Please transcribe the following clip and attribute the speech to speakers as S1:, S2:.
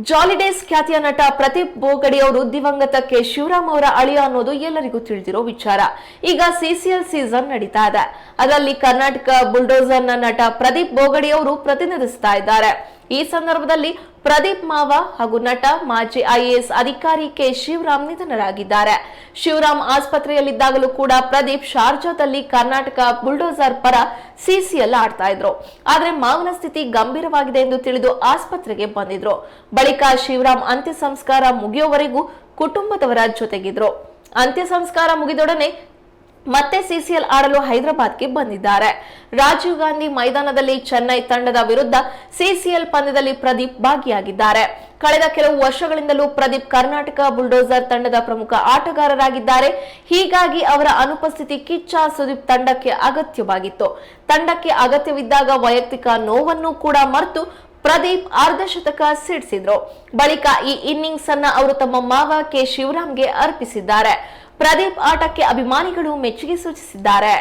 S1: Jolly Days ಖ್ಯಾತಿಯ ನಟ ಪ್ರದೀಪ್ ಬೋಗಡಿ ಅವರು ದಿವಂಗತಕ್ಕೆ ಶಿವರಾಮ್ ಅವರ ಅಳಿಯ ಅನ್ನೋದು ಎಲ್ಲರಿಗೂ ತಿಳಿದಿರೋ ವಿಚಾರ. ಈಗ ಸಿಸಿಎಲ್ ಸೀಸನ್ ನಡೀತಾ ಇದೆ. ಅದರಲ್ಲಿ ಕರ್ನಾಟಕ ಬುಲ್ಡೋಸರ್ನ ನಟ ಪ್ರದೀಪ್ ಬೋಗಡಿ ಅವರು ಪ್ರತಿನಿಧಿಸ್ತಾ ಇದ್ದಾರೆ. ಈ ಸಂದರ್ಭದಲ್ಲಿ ಪ್ರದೀಪ್ ಮಾವ ಹಾಗೂ ನಟ ಮಾಜಿ ಐಎಎಸ್ ಅಧಿಕಾರಿ ಕೆ ಶಿವರಾಮ್ ನಿಧನರಾಗಿದ್ದಾರೆ. ಶಿವರಾಮ್ ಆಸ್ಪತ್ರೆಯಲ್ಲಿದ್ದಾಗಲೂ ಕೂಡ ಪ್ರದೀಪ್ ಶಾರ್ಜಾದಲ್ಲಿ ಕರ್ನಾಟಕ ಬುಲ್ಡೋಸರ್ ಪರ ಸಿಸಿಎಲ್ ಆಡ್ತಾ ಇದ್ರು. ಆದ್ರೆ ಮಾವನ ಸ್ಥಿತಿ ಗಂಭೀರವಾಗಿದೆ ಎಂದು ತಿಳಿದು ಆಸ್ಪತ್ರೆಗೆ ಬಂದಿದ್ರು. ಬಳಿಕ ಶಿವರಾಮ್ ಅಂತ್ಯ ಸಂಸ್ಕಾರ ಮುಗಿಯುವವರೆಗೂ ಕುಟುಂಬದವರ ಜೊತೆಗಿದ್ರು. ಅಂತ್ಯ ಸಂಸ್ಕಾರ ಮುಗಿದೊಡನೆ ಮತ್ತೆ ಸಿಸಿಎಲ್ ಆಡಲು ಹೈದರಾಬಾದ್ಗೆ ಬಂದಿದ್ದಾರೆ. ರಾಜೀವ್ ಗಾಂಧಿ ಮೈದಾನದಲ್ಲಿ ಚೆನ್ನೈ ತಂಡದ ವಿರುದ್ಧ ಸಿಸಿಎಲ್ ಪಂದ್ಯದಲ್ಲಿ ಪ್ರದೀಪ್ ಭಾಗಿಯಾಗಿದ್ದಾರೆ. ಕಳೆದ ಕೆಲವು ವರ್ಷಗಳಿಂದಲೂ ಪ್ರದೀಪ್ ಕರ್ನಾಟಕ ಬುಲ್ಡೋಸರ್ ತಂಡದ ಪ್ರಮುಖ ಆಟಗಾರರಾಗಿದ್ದಾರೆ. ಹೀಗಾಗಿ ಅವರ ಅನುಪಸ್ಥಿತಿ ಕಿಚ್ಚ ಸುದೀಪ್ ತಂಡಕ್ಕೆ ಅಗತ್ಯವಾಗಿತ್ತು. ತಂಡಕ್ಕೆ ಅಗತ್ಯವಿದ್ದಾಗ ವೈಯಕ್ತಿಕ ನೋವನ್ನು ಕೂಡ ಮರೆತು ಪ್ರದೀಪ್ ಅರ್ಧಶತಕ ಸಿಡಿಸಿದ್ರು. ಬಳಿಕ ಈ ಇನ್ನಿಂಗ್ಸ್ ಅನ್ನ ಅವರು ತಮ್ಮ ಮಾವ ಕೆ. ಶಿವರಾಮ್ಗೆ ಅರ್ಪಿಸಿದ್ದಾರೆ. ಪ್ರದೀಪ್ ಆಟಕ್ಕೆ ಅಭಿಮಾನಿಗಳು ಮೆಚ್ಚುಗೆ ಸೂಚಿಸಿದ್ದಾರೆ.